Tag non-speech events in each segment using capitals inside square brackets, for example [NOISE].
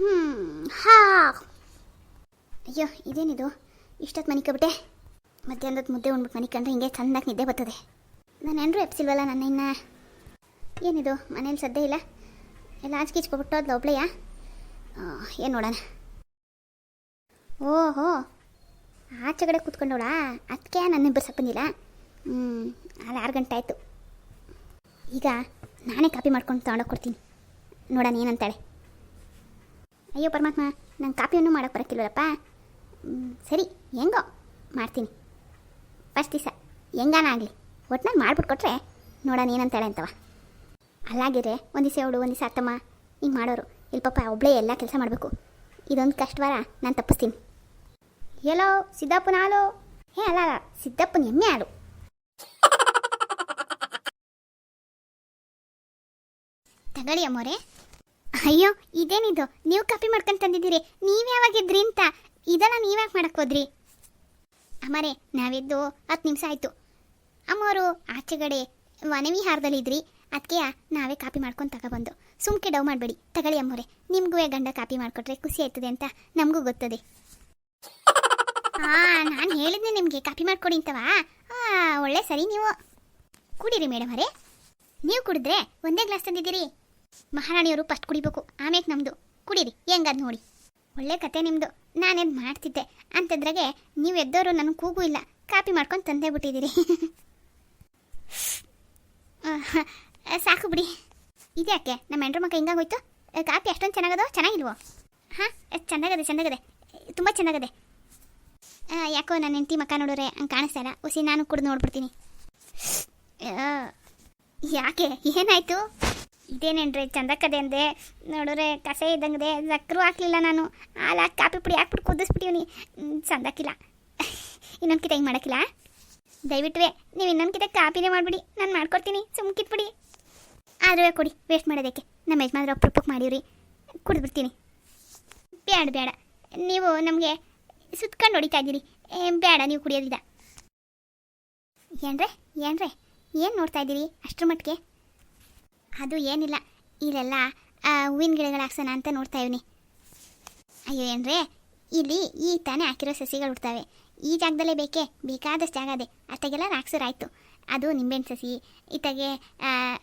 ಹ್ಞೂ ಹಾ. ಅಯ್ಯೋ, ಇದೇನಿದು? ಇಷ್ಟೊತ್ತು ಮನೆ ಕಬಿಟ್ಟೆ ಮಧ್ಯಾಹ್ನದ ಮುದ್ದೆ ಉಂಡ್ಬಿಟ್ಟು ಮನೆ ಕಂಡ್ರೆ ಹಿಂಗೆ ಚೆನ್ನಾಗಿ ನಿದ್ದೆ ಬರ್ತದೆ. ನಾನು ಏನಾರು ಎಪ್ಸಿಲ್ವಲ್ಲ ನನ್ನ ಇನ್ನ? ಏನಿದು? ಮನೇಲಿ ಸದ್ದೇ ಇಲ್ಲ. ಎಲ್ಲ ಆಚ್ಕಿಚ್ಕೊಬಿಟ್ಟು ಅದ್ಲ ಒಬ್ಳೆಯಾ ಏನು ನೋಡೋಣ. ಓಹೋ ಆಚೆ ಕಡೆ ಕೂತ್ಕೊಂಡವಳಾ? ಅದಕ್ಕೆ ನನ್ನ ಇಬ್ಬರು ಬಂದಿಲ್ಲ. ಹ್ಞೂ ಅಲ್ಲಿ ಆರು ಗಂಟೆ ಆಯಿತು. ಈಗ ನಾನೇ ಕಾಪಿ ಮಾಡ್ಕೊಂಡು ತಗೊಂಡೋಗಿ ಕೊಡ್ತೀನಿ. ನೋಡೋಣ ಏನಂತಾಳೆ. ಅಯ್ಯೋ, ಪರಮಾತ್ಮ, ನಂಗೆ ಕಾಪಿಯನ್ನು ಮಾಡೋಕ್ಕೆ ಬರೋಕ್ಕಿಲ್ವಲ್ಲಪ್ಪ? ಸರಿ, ಹೆಂಗೋ, ಮಾಡ್ತೀನಿ. ಫಸ್ಟ್ ದಿವಸ, ಹೆಂಗಾನ ಆಗಲಿ. ಒಟ್ನಾಗ ಮಾಡ್ಬಿಟ್ಟು ಕೊಟ್ರೆ, ನೋಡೋಣ ಏನಂತಾಳೆ ಅಂತವ. ಅಲ್ಲಾಗಿದ್ರೆ, ಒಂದು ದಿವಸ ಅವಳು, ಒಂದು ದಿವಸ ಅತ್ತಮ್ಮ, ಹಿಂಗೆ ಮಾಡೋರು. ಇಲ್ಲಿ ಪಾಪ ಒಬ್ಬಳೇ ಎಲ್ಲ ಕೆಲಸ ಮಾಡಬೇಕು. ಇದೊಂದು ಕಷ್ಟವಾರ ನಾನು ತಪ್ಪಿಸ್ತೀನಿ. ಎಲ್ಲೋ ಸಿದ್ದಪ್ಪನ ಹಾಲು? ಹೇ ಅಲ್ಲ ಅಲ್ಲ, ಸಿದ್ದಪ್ಪನ ಎಮ್ಮೆ ಹಾಲು. ತಗೊಳ್ಳಿ ಅಮ್ಮೋರೆ. ಅಯ್ಯೋ, ಇದೇನಿದು? ನೀವು ಕಾಪಿ ಮಾಡ್ಕೊಂಡು ತಂದಿದ್ದೀರಿ. ನೀವು ಯಾವಾಗಿದ್ರಿ ಅಂತ? ಇದೆಲ್ಲ ನೀವ್ಯಾಕೆ ಮಾಡಕ್ ಹೋದ್ರಿ? ಅಮ್ಮರೇ, ನಾವಿದ್ದು ಹತ್ತು ನಿಮಿಷ ಆಯಿತು. ಅಮ್ಮವರು ಆಚೆಗಡೆ ವನವಿಹಾರದಲ್ಲಿ ಇದ್ರಿ. ಅದಕ್ಕೆ ನಾವೇ ಕಾಪಿ ಮಾಡ್ಕೊಂಡು ತಗೊಬಂದು. ಸುಮ್ಕೆ ಡವ್ ಮಾಡಬೇಡಿ. ತಗೊಳ್ಳಿ ಅಮ್ಮೋರೆ. ನಿಮಗೂ ಗಂಡ ಕಾಪಿ ಮಾಡಿಕೊಟ್ರೆ ಖುಷಿ ಆಯ್ತದೆ ಅಂತ ನಮಗೂ ಗೊತ್ತದೆ. ಹಾಂ ನಾನು ಹೇಳಿದ್ನೆ ನಿಮಗೆ ಕಾಪಿ ಮಾಡ್ಕೊಡಿ ಅಂತವಾ? ಒಳ್ಳೆ ಸರಿ ನೀವು. ಕುಡೀರಿ ಮೇಡಮ್ ಅವರೇ. ನೀವು ಕುಡಿದ್ರೆ ಒಂದೇ ಗ್ಲಾಸ್ ತಂದಿದ್ದೀರಿ. ಮಹಾರಾಣಿಯವರು ಫಸ್ಟ್ ಕುಡಿಬೇಕು. ಆಮೇಲೆ ನಮ್ಮದು ಕುಡೀರಿ, ಹೆಂಗದ್ ನೋಡಿ. ಒಳ್ಳೆ ಕತೆ ನಿಮ್ಮದು ನಾನೇನು ಮಾಡ್ತಿದ್ದೆ ಅಂತಂದ್ರಾಗೆ ನೀವು ಎದ್ದವರು ನನಗೆ ಕೂಗೂ ಇಲ್ಲ. ಕಾಪಿ ಮಾಡ್ಕೊಂಡು ತಂದೇ ಬಿಟ್ಟಿದ್ದೀರಿ [LAUGHS] ಸಾಕು ಬಿಡಿ. ಇದ್ಯಾಕೆ? ನಮ್ಮ ಹೆಂಡ್ರ ಮಕ್ಕ ಹಿಂಗಾಗೋಯ್ತು? ಕಾಪಿ ಅಷ್ಟೊಂದು ಚೆನ್ನಾಗದೋ, ಚೆನ್ನಾಗಿಲ್ವೋ? ಹಾಂ ಚೆನ್ನಾಗದೆ ಚೆನ್ನಾಗದೆ. ತುಂಬ ಚೆನ್ನಾಗದೆ. ಯಾಕೋ ನನ್ನ ಹೆಂಡತಿ ಮಕ್ಕ ನೋಡೋರೆ ಹಂಗೆ ಕಾಣಿಸ್ತಾ ಇಲ್ಲ. ಉಸಿ ನಾನು ಕುಡ್ದು ನೋಡ್ಬಿಡ್ತೀನಿ. ಯಾಕೆ? ಏನಾಯ್ತು? ಇದೇನೇನ್ರಿ? ಚಂದಕ್ಕದೆ ಅಂದೆ ನೋಡಿದ್ರೆ ಕಸೆ ಇದ್ದಂಗದೆ. ಸಕ್ಕರೂ ಹಾಕ್ಲಿಲ್ಲ ನಾನು. ಹಾಲು ಹಾಕಿ ಕಾಪಿ ಪುಡಿ ಹಾಕ್ಬಿಟ್ಟು ಕುದಿಸ್ಬಿಟ್ಟಿವ್ನಿ ಚಂದಕ್ಕಿಲ್ಲ. [LAUGHS] ಇನ್ನೊಂದು ಕಿತ ಹಿಂಗೆ ಮಾಡೋಕ್ಕಿಲ್ಲ? ದಯವಿಟ್ಟುವೆ ನೀವು ಇನ್ನೊಂದು ಕಿತ ಕಾಪಿನೇ ಮಾಡಿಬಿಡಿ. ನಾನು ಮಾಡ್ಕೊಡ್ತೀನಿ. ಸುಮ್ಕಿತ್ಬಿಡಿ ಆದರೂ ಕೊಡಿ. ವೇಸ್ಟ್ ಮಾಡೋದಕ್ಕೆ. ನಮ್ಮ ಯಜಮಾನ್ರು ಅಪ್ರೂಪಕ್ಕೆ ಮಾಡಿವ್ರಿ. ಕುಡಿದ್ಬಿಡ್ತೀನಿ ಬೇಡ ಬೇಡ ನೀವು ನಮಗೆ ಸುತ್ಕೊಂಡು ಹೊಡಿತಾ ಇದ್ದೀರಿ. ಬೇಡ ನೀವು ಕುಡಿಯೋದಿಲ್ಲ ಏನ್ರೆ ಏನ್ರೆ? ಏನು ನೋಡ್ತಾ ಇದ್ದೀರಿ? ಅಷ್ಟರ ಮಟ್ಟಿಗೆ ಅದು ಏನಿಲ್ಲ. ಇಲ್ಲೆಲ್ಲ ಹೂವಿನ ಗಿಡಗಳು ಹಾಕ್ಸೋಣ ಅಂತ ನೋಡ್ತಾ ಇವನಿ. ಅಯ್ಯೋ ಏನ್ರೆ, ಇಲ್ಲಿ ಈ ತಾನೇ ಹಾಕಿರೋ ಸಸಿಗಳು ಹುಡ್ತಾವೆ. ಈ ಜಾಗದಲ್ಲೇ ಬೇಕೇ? ಬೇಕಾದಷ್ಟು ಜಾಗ ಅದೇ. ಅತ್ತಾಗೆಲ್ಲ ಹಾಕ್ಸೋರಾಯ್ತು ಅದು ನಿಂಬೆಹಣ್ಣು ಸಸಿ ಇತ್ತಾಗೆ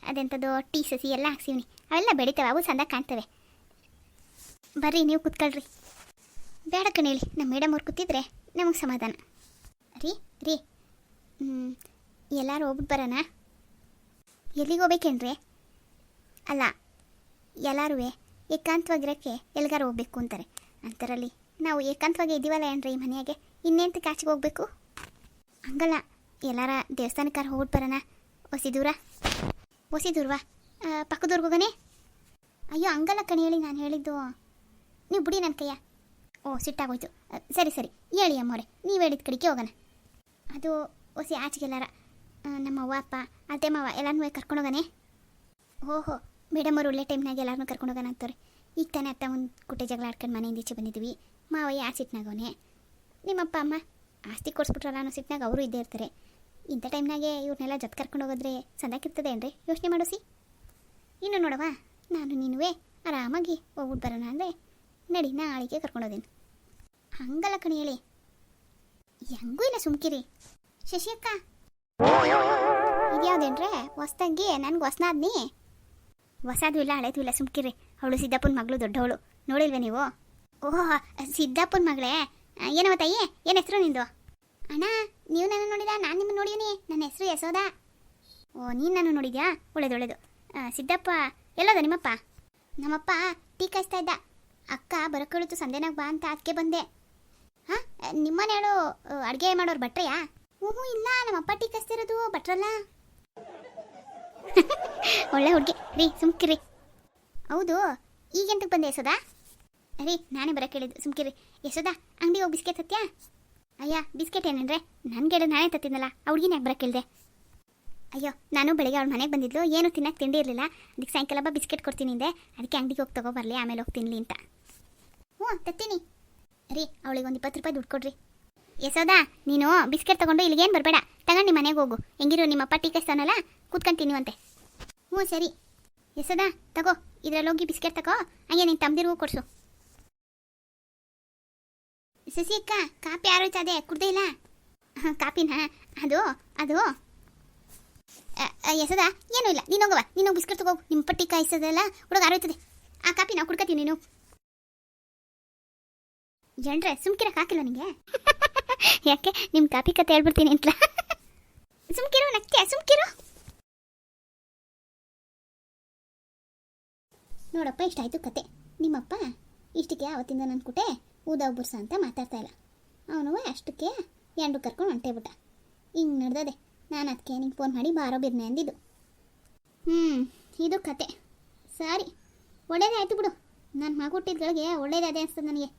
ಅದೆಂಥದ್ದು ಟೀ ಸಸಿ ಎಲ್ಲ ಹಾಕ್ಸಿವ್ನಿ. ಅವೆಲ್ಲ ಬೆಳಿತಾವೆ, ಅವು ಸಂದ ಕಾಣ್ತವೆ. ಬರ್ರಿ, ನೀವು ಕುತ್ಕೊಳ್ರಿ. ಬೇಡ ಕಣೇಳಿ ನಮ್ಮ ಮೇಡಮ್ ಅವ್ರು ಕೂತಿದ್ರೆ ನಮಗೆ ಸಮಾಧಾನ. ರೀ ರೀ. ಎಲ್ಲರೂ ಹೋಗ್ಬಿಟ್ಟು ಬರೋಣ? ಎಲ್ಲಿಗೆ ಹೋಗ್ಬೇಕೇನ್ರಿ? ಅಲ್ಲ ಎಲ್ಲರೂ ಏಕಾಂತವಾಗಿರೋಕ್ಕೆ ಎಲ್ಗಾರು ಹೋಗ್ಬೇಕು ಅಂತಾರೆ. ಅಂಥರಲ್ಲಿ ನಾವು ಏಕಾಂತವಾಗಿ ಇದ್ದೀವಲ್ಲ ಏನ್ರಿ ಈ ಮನೆಯಾಗೆ? ಇನ್ನೆಂತ ಕಾಚಿಗೆ ಹೋಗ್ಬೇಕು? ಹಂಗಲ್ಲ, ಎಲ್ಲಾರ ದೇವಸ್ಥಾನಕ್ಕಾರ ಹೋಗಿ ಬರೋಣ. ಹೊಸಿದೂರ? ದೂರ ಹೊಸಿ ದೂರವಾ ಪಕ್ಕದೂರ್ಗೆ ಹೋಗೋಣ? ಅಯ್ಯೋ, ಹಂಗಲ್ಲ ಕಣಿ, ಹೇಳಿ ನಾನು ಹೇಳಿದ್ದು. ನೀವು ಬಿಡಿ ನನ್ನ ಕೈಯ. ಓ, ಸಿಟ್ಟಾಗೋಯ್ತು. ಸರಿ ಸರಿ. ಹೇಳಿ ಅಮ್ಮವ್ರೆ ನೀವು ಹೇಳಿದ ಕಡೆಗೆ ಹೋಗೋಣ. ಅದು ಹೊಸಿ ಆಚೆಗೆಲ್ಲಾರ ನಮ್ಮ ಅವ್ವ ಅಪ್ಪ ಅತ್ತೆ ಮಾವ ಎಲ್ಲನೂ ಕರ್ಕೊಂಡು ಹೋಗೋಣ? ಓಹೋ ಮೇಡಮ್ ಅವ್ರು ಒಳ್ಳೆ ಟೈಮ್ನಾಗ ಎಲ್ಲರನ್ನೂ ಕರ್ಕೊಂಡು ಹೋಗೋಣ ಅಂತಾರೆ ಈಗ ತಾನೇ ಅತ್ತ ಒಂದು ಕುಟ್ಟೆ ಜಗಳ ಆಡ್ಕೊಂಡು ಮನೆಯಿಂದ ಈಚೆ ಬಂದಿದ್ವಿ. ಮಾವಯ್ಯ ಆ ಸಿಟ್ನಾಗವನೆ ನಿಮ್ಮಪ್ಪ, ಅಮ್ಮ ಆಸ್ತಿ ಕೊಡಿಸ್ಬಿಟ್ರಲ್ಲ ಅನ್ನೋ ಸಿಟ್ನಾಗ ಅವರು ಇದ್ದೇ ಇರ್ತಾರೆ. ಇಂಥ ಟೈಮ್ನಾಗೆ ಇವ್ರನ್ನೆಲ್ಲ ಜೊತೆ ಕರ್ಕೊಂಡು ಹೋಗೋದ್ರೆ ಸಂದಾಕಿರ್ತದೆ ಏನ್ರಿ? ಯೋಚನೆ ಮಾಡೋಸಿ ಇನ್ನು ನೋಡವ ನಾನು ನೀನುವೇ ಆರಾಮಾಗಿ ಹೋಗ್ಬಿಟ್ಟು ಬರೋಣ ಅಂದರೆ ನಡಿ ನಾಳೆಗೆ ಕರ್ಕೊಂಡು ಹೋದೇನು. ಹಂಗಲ್ಲ ಕಣಿ ಹೇಳಿ. ಹೆಂಗೂ ಇಲ್ಲ ಸುಮ್ಕಿರಿ. ಶಶಿ ಅಕ್ಕ. ಇದ್ಯಾವ್ದೇನ್ರೆ? ಹೊಸ್ದಾಗಿ, ನನ್ಗೆ ಹೊಸ್ನಾದ್ನಿ ಹೊಸದು ಇಲ್ಲ, ಹಳೇದು ಇಲ್ಲ, ಸುಮ್ಕಿರಿ. ಅವಳು ಸಿದ್ದಪ್ಪನ ಮಗಳು ದೊಡ್ಡವಳು. ನೋಡಿಲ್ವೇ ನೀವು? ಓಹ್, ಸಿದ್ದಪ್ಪನ ಮಗಳೇ? ಏನವ ತಾಯಿ? ಏನು ಹೆಸರು ನಿಂದು? ಅಣ್ಣ, ನೀವು ನನ್ನ ನೋಡಿದ? ನಾನು ನಿಮ್ಮನ್ನು ನೋಡೀನಿ ನನ್ನ ಹೆಸರು ಯಶೋದ ಓ, ನೀನು ನಾನು ನೋಡಿದ್ಯಾ? ಒಳ್ಳೇದು ಒಳ್ಳೇದು. ಸಿದ್ದಪ್ಪ, ಎಲ್ಲೋದ ನಿಮ್ಮಪ್ಪ? ನಮ್ಮಪ್ಪ ಟೀ ಕಾಯಿಸ್ತಾ ಇದ್ದ. ಅಕ್ಕ ಬರಕೊಳಿತು ಸಂದೇನಾಗ ಬಾ ಅಂತ ಅದಕ್ಕೆ ಬಂದೆ. ಹಾಂ? ನಿಮ್ಮನೆ ಹೇಳು ಅಡುಗೆ ಮಾಡೋರು ಭಟ್ರೆಯಾ? ಹ್ಞೂ ಇಲ್ಲ, ನಮ್ಮಪ್ಪ ಟೀ ಕಾಯಿಸ್ತಿರೋದು ಭಟ್ರಲ್ಲ. [LAUGHS] ಒಳ್ಳೆ ಹುಡುಗಿ. ರೀ ಸುಮ್ಕಿರಿ ಹೌದು ಈಗೆಂತಕ್ಕೆ ಬಂದೆ ಯಶೋದಾ? ರೀ, ನಾನೇ ಬರಕ್ಕೆ ಹೇಳಿದ್ದು ಸುಮ್ಕಿರಿ ಯಶೋದಾ ಅಂಗಡಿ ಹೋಗಿ ಬಿಸ್ಕೆಟ್ ತತ್ಯಾ ಅಯ್ಯ, ಬಿಸ್ಕೆಟ್ ಏನಂದ್ರೆ ನನಗೆ ನಾನೇ ತತ್ತಿದ್ನಲ್ಲ ಹುಡುಗಿನ ಯಾಕೆ ಬರೋಕೆ ಹೇಳಿದೆ ಅಯ್ಯೋ, ನಾನು ಬೆಳಿಗ್ಗೆ ಅವಳ ಮನೆಗೆ ಬಂದಿದ್ಲು, ಏನು ತಿನ್ನಕ್ಕೆ ತಿಂಡಿ ಇರಲಿಲ್ಲ. ಅದಕ್ಕೆ ಸಾಯಂಕಾಲ ಬಾ ಬಿಸ್ಕೆಟ್ ಕೊಡ್ತೀನಿ ಅಂದೆ. ಅದಕ್ಕೆ ಅಂಗಡಿಗೆ ಹೋಗಿ ತಗೋ ಬರಲಿ, ಆಮೇಲೆ ಹೋಗಿ ತಿನ್ಲಿ ಅಂತ. ಹ್ಞೂ, ತತ್ತೀನಿ. ರೀ ಅವಳಿಗೆ ಒಂದು ಇಪ್ಪತ್ತು ರೂಪಾಯಿ ದುಡ್ಡು ಕೊಡ್ರಿ. ಯಶೋದ ನೀನು ಬಿಸ್ಕೆಟ್ ತಗೊಂಡು ಇಲ್ಲಿಗೇನು ಬರಬೇಡ. ತಗೊಂಡು ನಿಮ್ಮ ಮನೆಗೆ ಹೋಗು. ಹೆಂಗಿರು ನಿಮ್ಮಪ್ಪ ಟೀ ಕಾಯಿಸ್ತಾನಲ್ಲ ಕೂತ್ಕೊಂಡು ತಿನ್ನುವಂತೆ. ಹ್ಞೂ ಸರಿ. ಯಶೋದಾ ತಗೋ ಇದ್ರಲ್ಲಿ ಹೋಗಿ ಬಿಸ್ಕೆಟ್ ತಗೋ. ಹಂಗೆ ನೀನು ತಮ್ಮದಿರಿಗೂ ಕೊಡಿಸು. ಶಶಿ ಅಕ್ಕ ಕಾಪಿ ಆರೋಯ್ತಾ ಅದೇ ಕುಡ್ದೇ ಇಲ್ಲ? ಕಾಪಿನಾ ಅದು ಅದು. ಅ, ಏನು ಇಲ್ಲ. ನೀನು ಹೋಗವ ನೀನು ಬಿಸ್ಕೆಟ್ ತಗೋ. ನಿಮ್ಮ ಪಟ್ಟಿ ಕಾಯಿಸೋದೆಲ್ಲ ಹುಡುಗ ಆರೋಯ್ತದೆ ಆ ಕಾಪಿ ನಾವು ಕುಡ್ಕತ್ತೀವಿ ನೀನು. ಜನ್ರೆ ಸುಮ್ಕಿರಕ್ಕೆ ಹಾಕಿಲ್ಲ ನಿಂಗೆ? [LAUGHS] ಯಾಕೆ? ನಿಮ್ಮ ಕಾಪಿ ಕತೆ ಹೇಳ್ಬಿಡ್ತೀನಿ ಅಂತ. [LAUGHS] ಸುಮ್ಕಿರು ನಕ್ಕೆ ಸುಮ್ಕಿರು. ನೋಡಪ್ಪ, ಇಷ್ಟಾಯ್ತು ಕತೆ. ನಿಮ್ಮಪ್ಪ ಇಷ್ಟಕ್ಕೆ ಅವತ್ತಿಂದ ನನ್ನ ಕುಟೆ ಊದಾವ್ ಬುರ್ಸ ಅಂತ ಮಾತಾಡ್ತಾ ಇಲ್ಲ. ಅವನು ಅಷ್ಟಕ್ಕೆ ಎಂಡು ಕರ್ಕೊಂಡು ಹೊಂಟೇ ಬಿಟ್ಟ. ಹಿಂಗೆ ನಡ್ದದೆ. ನಾನು ಅದಕ್ಕೆ ನಿಂಗೆ ಫೋನ್ ಮಾಡಿ ಬಾರೋ ಬಿರ್ನೆ ಅಂದಿದ್ದು. ಹ್ಞೂ ಇದು ಕತೆ. ಸಾರಿ. ಒಳ್ಳೇದೇ ಆಯ್ತು ಬಿಡು. ನನ್ನ ಮಗ ಹುಟ್ಟಿದ್ಗಳಿಗೆ ಒಳ್ಳೇದೇ ಅದೇ ಅನ್ಸ್ತದೆ ನನಗೆ.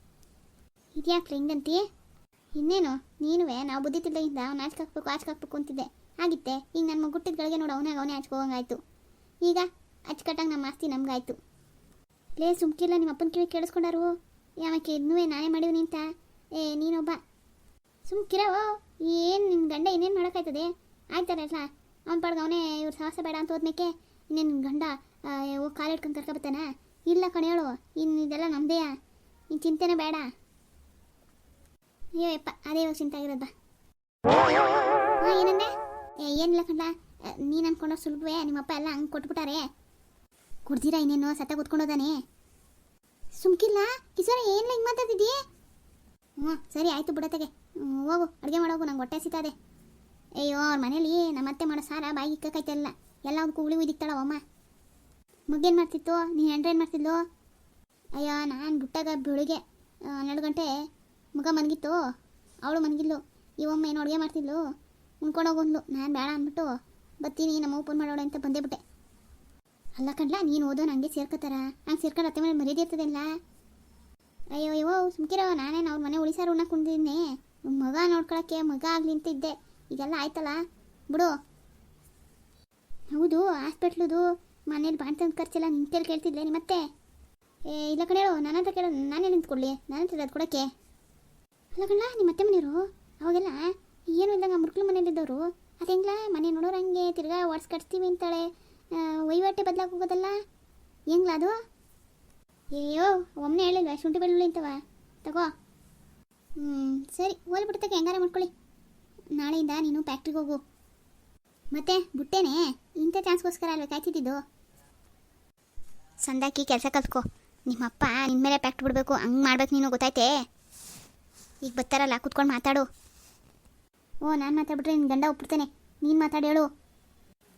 ಇದ್ಯಾಕ್ರಿ ಹಿಂಗಂತಿ ಇನ್ನೇನು? ನೀನುವೆ? ನಾವು ಬುದ್ಧಿ ತಿಳಿದಿಂದ ಅವ್ನು ಆಚೆ ಹಾಕ್ಬೇಕು ಆಚೆ ಹಾಕ್ಬೇಕು ಅಂತಿದ್ದೆ. ಆಗಿತ್ತೆ. ಈಗ ನನ್ನ ಮುಗುಟ್ಟಿದ ಹುಟ್ಟಿದ್ಗಳಿಗೆ ನೋಡು, ಅವನಾಗ ಅವನೇ ಹಚ್ಕೋಂಗಾಯ್ತು ಈಗ ಅಚ್ಚುಕಟ್ಟಾಗಿ ನಮ್ಮ ಆಸ್ತಿ ನಮ್ಗಾಯ್ತು. ಲೇ ಸುಮ್ಕಿಲ್ಲ ನಿಮ್ಮ ಅಪ್ಪನ ಕಿವಿ ಕೇಳಿಸ್ಕೊಂಡಾರು ಯಾವಕ್ಕೆ ಇನ್ನೂ ನಾನೇ ಮಾಡಿವ್ನಿ ನಿಂತ ಏ, ನೀನೊಬ್ಬ. ಸುಮ್ಕಿರವೋ ಏನು ನಿನ್ನ ಗಂಡ ಇನ್ನೇನು ಮಾಡೋಕ್ಕಾಯ್ತದೆ? ಆಯ್ತಾರಲ್ಲ ಅವ್ನ ಪಾಡ್ಗೆ ಅವನೇ ಇವ್ರ ಸಾಹಸ ಬೇಡ ಅಂತ ಹೋದ್ಮೇಕೆ ಇನ್ನೇನು ಗಂಡ ಓ, ಕಾಲು ಇಟ್ಕೊಂಡು ಕರ್ಕೊಬತ್ತಾನ? ಇಲ್ಲ ಕಣೇಳು ಇನ್ನು ಇದೆಲ್ಲ ನಮ್ಮದೇ ಇನ್ನು ಚಿಂತೆನೇ ಬೇಡ. ಅಯ್ಯೋ, ಯಪ್ಪ, ಅದೇ ಇವಾಗ ಚಿಂತೆ ಆಗಿರೋದು, ಬಾ. ಹಾಂ ಏ, ಏನಿಲ್ಲ ಕಂಡ ನೀನು ಅನ್ಕೊಂಡೋ ಸುಲಭವೇ? ನಿಮ್ಮಪ್ಪ ಎಲ್ಲ ಹಂಗೆ ಕೊಟ್ಬಿಟ್ಟಾರೆ. ಕುಡ್ದಿರಾ ಇನ್ನೇನು? ಸತ್ತ ಕೂತ್ಕೊಂಡೋದಾನೆ ಸುಮ್ಕಿಲ್ಲ? ಕಿಶೋರ ಏನಿಲ್ಲ ಹಿಂಗೆ ಮಾತಾಡ್ತಿದ್ದೀ? ಹ್ಞೂ ಸರಿ, ಆಯಿತು ಬಿಡತ್ತಗೆ ಹೋಗು, ಅಡುಗೆ ಮಾಡೋಗು, ನಂಗೆ ಹೊಟ್ಟೆ ಸಿಗ್ತದೆ ಅಯ್ಯೋ, ಅವ್ರ ಮನೇಲಿ ನಮ್ಮ ಅತ್ತೆ ಮಾಡೋ ಸಾರ, ಬಾಯಿ ಇಕ್ಕೈತಲ್ಲ ಎಲ್ಲ ಅದಕ್ಕೂ ಉಳಿ ಉಯ್ದಿಕ್ತಾಳ ಅಮ್ಮ. ಮಗೇನು ಮಾಡ್ತಿತ್ತು? ನೀನು ಹೆಂಡ್ರೇನು ಮಾಡ್ತಿದ್ಲು? ಅಯ್ಯೋ, ನಾನು ಬಿಟ್ಟಾಗ ಬೆಳಿಗ್ಗೆ, ಹನ್ನೆರಡು ಗಂಟೆ ಮಗ ಮನಗಿತ್ತು. ಅವಳು ಮನಗಿದ್ಲು. ಇವೊಮ್ಮೆ ಏನು ಅಡುಗೆ ಮಾಡ್ತಿದ್ಲು? ಉಣ್ಕೊಂಡು ಹೋಗೊಂದ್ಲು ನಾನು ಬೇಡ ಅಂದ್ಬಿಟ್ಟು ಬತ್ತೀನಿ, ನಮ್ಮ ಓಪನ್ ಮಾಡೋಳೆ ಅಂತ ಬಂದೇ ಬಿಟ್ಟೆ. ಅಲ್ಲ ಕಣ್ಲ, ನೀನು ಓದೋ ನನಗೆ ಸೇರ್ಕೋತಾರ? ಹಂಗೆ ಸೇರ್ಕೊಂಡು ಅತ್ತೆ ಮೇಲೆ ಮರ್ಯಾದೆ ಇರ್ತದಲ್ಲ? ಅಯ್ಯೋ ಅಯ್ಯೋ, ಸುಮ್ಕಿರೋ. ನಾನೇನು ಅವ್ರ ಮನೆ ಉಳಿಸಾರು ಉಣ್ಣ ಕುಂದಿದ್ದೀನಿ ಮಗ ನೋಡ್ಕೊಳಕ್ಕೆ ಮಗ ಆಗಲಿ ಅಂತ ಇದ್ದೆ. ಇದೆಲ್ಲ ಆಯ್ತಲ್ಲ? ಬಿಡು. ಹೌದು, ಹಾಸ್ಪಿಟ್ಲದು. ಮನೇಲಿ ಬಾಣ್ತಂದು ಖರ್ಚೆಲ್ಲ ನಿಂತೇಳಿ ಕೇಳ್ತಿದ್ಲೆ ನಿಮ್ಮ ಮತ್ತೆ ಏ, ಇಲ್ಲ ಕಣೇಳು ನನ್ನ ಹತ್ರ ಕೇಳೋ ನಾನೇ ನಿಂತ್ಕೊಳ್ಳಿ? ನನ್ನ ಹತ್ರ ಅದು ಕೊಡೋಕ್ಕೆ. ಅಲ್ಲ ನಿಮ್ಮ ಅತ್ತೆ ಮನೆಯವರು ಅವಾಗೆಲ್ಲ ಏನು ಇದ್ದಾಗ ಮುರುಕ್ಳು ಮನೇಲಿದ್ದವರು ಅದು ಹೆಂಗ್ಲ? ಮನೆ ನೋಡೋರು ಹಂಗೆ ತಿರ್ಗಾ ವಾಟ್ಸ್ ಕಟ್ಸ್ತೀವಿ ಅಂತಾಳೆ. ವಹಿವಾಟೆ ಬದಲಾಗಿ ಹೋಗೋದಲ್ಲ ಹೆಂಗ್ಲ ಅದು? ಅಯ್ಯೋ ಒಮ್ಮೆ ಹೇಳಿಲ್ವ, ಶುಂಠಿ ಬೆಳ್ಳುಳ್ಳಿ ಅಂತವ. ತಗೋ. ಹ್ಞೂ ಸರಿ, ಹೋಲ್ಬಿಡ್ತಕ್ಕೆ ಹೆಂಗಾರ ಮಾಡ್ಕೊಳ್ಳಿ. ನಾಳೆಯಿಂದ ನೀನು ಫ್ಯಾಕ್ಟ್ರಿಗೆ ಹೋಗು. ಮತ್ತೆ, ಬುಟ್ಟೇನೆ ಇಂಥ ಚಾನ್ಸ್ಗೋಸ್ಕರ ಅಲ್ವೇ ಕಾಯ್ತಿದ್ದು ಸಂದಾಕಿ ಕೆಲಸ ಕಲ್ತ್ಕೋ. ನಿಮ್ಮಪ್ಪ ನಿನ್ನ ಮೇಲೆ ಪ್ಯಾಕ್ಟ್ ಬಿಡಬೇಕು, ಹಂಗೆ ಮಾಡ್ಬೇಕು ನೀನು, ಗೊತ್ತಾಯ್ತೆ? ಈಗ ಬರ್ತಾರಲ್ಲ ಕುತ್ಕೊಂಡು ಮಾತಾಡು. ಓ ನಾನು ಮಾತಾಡ್ಬಿಟ್ರೆ ನಿನ್ನ ಗಂಡ ಒಪ್ಪಿಡ್ತೇನೆ ನೀನು ಮಾತಾಡಿ ಹೇಳು.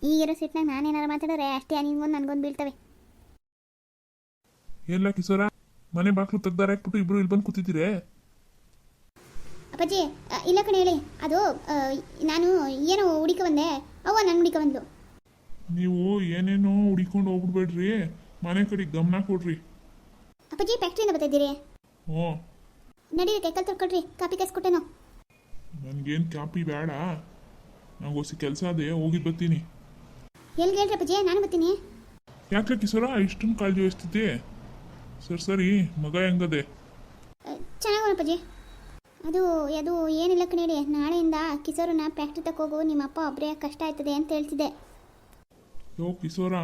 ಈಗಿರೋ ಸಿಟ್ನಾಗ ನಾನೇನಾರು ಮಾತಾಡಿದ್ರೆ ಅಷ್ಟೇ ನಿನ್ಗೊಂದು ನನಗೊಂದು ಬೀಳ್ತವೆ. ಎಲ್ಲ ಕಿಶೋರ? ಮನೆ ಬಾಕ್ಲು ತೆಗ್ದಾರ ಹಾಕ್ಬಿಟ್ಟು ಇಬ್ರು ಇಲ್ಲಿ ಬಂದು ಕೂತಿದ್ದೀರೇ? ಅಪ್ಪಾಜಿ ಅ, ಇಲ್ಲ ಕಣೆ ಹೇಳಿ. ಅದು ಅ, ನಾನು ಏನೋ ಹುಡುಕ ಬಂದೆ. ಅವ್ವ ನನ್ನ ಹುಡುಕ ಬಂದ್ಲು. ನೀವು ಏನೇನೋ ಹುಡಿಕೊಂಡು ಹೋಗ್ಬಿಡ್ಬೇಡ್ರಿ. ಮನೆ ಕಡೆ ಗಮನ ಕೊಡ್ರಿ. ಅಪ್ಪಾಜಿ ಫ್ಯಾಕ್ಟ್ರಿಯಿಂದ ಬರ್ತಿದ್ದೀರಿ ಹ್ಞೂ ನಡೀರಿ ಕೈಕಲ್ ತೊಳ್ಕೊಳ್ರಿ. ಕಾಪಿ ಕಾಯಿಸ್ಕೊಟ್ಟೆನು ನನಗೇನು ಕಾಪಿ ಬೇಡ ನಂಗೆ ಹೊಸ ಕೆಲಸ ಅದೇ ಹೋಗಿ ಬರ್ತೀನಿ. ಎಲ್ಲಿ ಹೇಳ್ರಿ ಅಪ್ಪಾಜಿ? ನಾನು ಬರ್ತೀನಿ. ಯಾಕೆ ಕಿಸೋರ ಇಷ್ಟೊಂದು ಕಾಳಜಿ ವಹಿಸ್ತಿದ್ದೆ ಸರ್ ಸರಿ ಮಗ ಹೆಂಗದೆ? ಚೆನ್ನಾಗಿ ಅಪ್ಪಾಜಿ. ಅದು ಅದು ಏನಿಲ್ಲ ಕಣೆ ಹೇಳಿ ನಾಳೆಯಿಂದ ಕಿಸೋರನ್ನ ಫ್ಯಾಕ್ಟ್ರಿ ಹೋಗು. ನಿಮ್ಮ ಅಪ್ಪ ಒಬ್ಬರೇ ಕಷ್ಟ ಆಯ್ತದೆ ಅಂತ ಹೇಳ್ತಿದ್ದೆ. ಯೋ ಕಿಸೋರ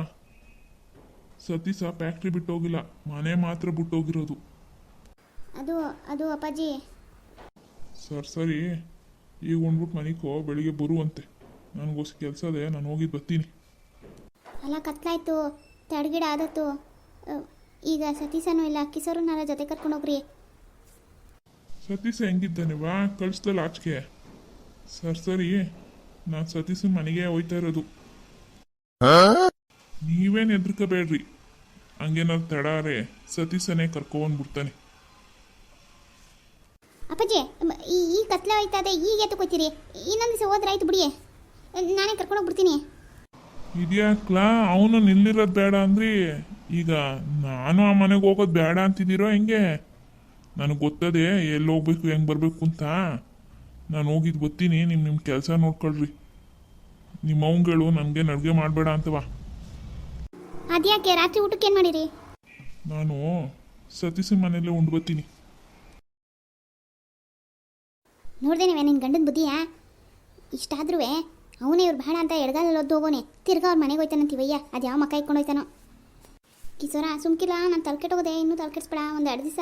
ಸತೀಸ ಫ್ಯಾಕ್ಟ್ರಿ ಬಿಟ್ಟೋಗಿಲ್ಲ. ಮನೆ ಮಾತ್ರ ಬಿಟ್ಟೋಗಿರೋದು. ಅದು ಅದು ಅಪ್ಪಾಜಿ. ಸರ್ ಸರಿ. ಈಗ ಉಂಡ್ಬಿಟ್ಟು ಮನೆಗೆ ಬೆಳಿಗ್ಗೆ ಬರುವಂತೆ. ನನಗೋಸ್ ಕೆಲಸ ಅದೇ ನಾನು ಹೋಗಿ ಬರ್ತೀನಿ. ಅಲ್ಲ ಕತ್ಲಾಯ್ತು. ತಡಗಿಡ ಆದತ್ತು. ಈಗ ಸತೀಸನೂ ಇಲ್ಲ ಕಿಸೋರನ್ನಾರ ಜೊತೆ ಕರ್ಕೊಂಡೋಗ್ರಿ. ಸತೀಶ ಹೆಂಗಿದ್ದಾನೆ ವಾ ಕಳಿಸ್ದಲ್ಲ ಆಚೆಗೆ. ಸರ್ ಸರಿ. ನಾನು ಸತೀಶನ ಮನೆಗೆ ಹೋಯ್ತಾ ಇರೋದು. ನೀವೇನು ಹೆದರ್ಕೋಬೇಡ್ರಿ. ಹಂಗೇನಾದ್ರು ತಡಾರೆ. ಸತೀಶನೇ ಕರ್ಕೊಂಡ್ಬಿಡ್ತಾನೆ ಅಪ್ಪಾಜಿ ಈ ಈ ಕತ್ಲೆ ಹೋಯ್ತಾ ಅದೇ ಈಗ ಎತ್ತಕೋತೀರಿ ಇನ್ನೊಂದು ದಿವಸ ಹೋದ್ರೆ ಆಯ್ತು ಬಿಡಿ. ನಾನೇ ಕರ್ಕೊಂಡೋಗ್ಬಿಡ್ತೀನಿ ಇದ್ಯಾಕ್ಲಾ? ಅವನು ನಿಲ್ಲಿರೋದು ಬೇಡ ಅಂದ್ರಿ. ಈಗ ನಾನು ಆ ಮನೆಗೆ ಹೋಗೋದು ಬೇಡ ಅಂತಿದ್ದೀರೋ ಹೆಂಗೆ? ನನಗೆ ಗೊತ್ತದೆ ಎಲ್ಲಿ ಹೋಗ್ಬೇಕು ಹೆಂಗೆ ಬರಬೇಕು ಅಂತ. ನಾನು ಹೋಗಿದ್ದು ಗೊತ್ತೀನಿ ನಿಮ್ಮ ನಿಮ್ಮ ಕೆಲಸ ನೋಡ್ಕೊಳ್ರಿ. ನಿಮ್ಮ ಅವಂಗಳು ನನಗೆ ನಡುಗೆ ಮಾಡಬೇಡ ಅಂತವಾ ಅದ್ಯಾಕೆ? ರಾತ್ರಿ ಊಟಕ್ಕೆ ಏನು ಮಾಡಿರಿ? ನಾನು ಸತೀಸಿ ಮನೆಯಲ್ಲೇ ಉಂಡು ಬರ್ತೀನಿ. ನೋಡ್ದೆ ನೀವೇ ನಿನ್ನ ಗಂಡನ ಬುದ್ಧಿಯಾ? ಇಷ್ಟಾದ್ರೂ ಅವನೇ ಇವ್ರು ಬೇಡ ಅಂತ ಎಡಗಾಲಲ್ಲಿ ಒದ್ದು ಹೋಗೋನೆ. ತಿರ್ಗಾ ಅವ್ರ ಮನೆಗೆ ಹೋಯ್ತಾನಂತೀವಯ್ಯ ಅದು ಯಾವ ಮಕ್ಕ ಇಟ್ಕೊಂಡು ಹೋಯ್ತಾನೋ. ಕಿಸೋರ ಸುಮ್ಕಿಲ್ಲ, ನಾನು ತಲೆಕೆಟ್ಟೋಗೋದೆ ಇನ್ನೂ ತಲೆಕೆಡ್ಸ್ಬೇಡ ಒಂದು ಎರಡು ದಿವಸ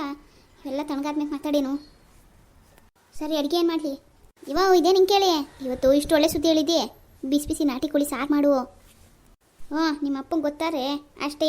ಎಲ್ಲ ತಣ್ಣಗಾದ್ಮೇಲೆ ಮಾತಾಡೇನು. ಸರಿ, ಅಡುಗೆ ಏನು ಮಾಡಲಿ? ಇವಾಗ ಇದೇ ನಿಂಗೆ ಕೇಳಿ. ಇವತ್ತು ಇಷ್ಟು ಒಳ್ಳೆ ಸುದ್ದಿ ಹೇಳಿದ್ದೆ. ಬಿಸಿ ಬಿಸಿ ನಾಟಿ ಕೋಳಿ ಸಾರು ಮಾಡು. ಹ್ಞೂ ನಿಮ್ಮ ಅಪ್ಪಂಗೆ ಗೊತ್ತಾರೆ ಅಷ್ಟೇ.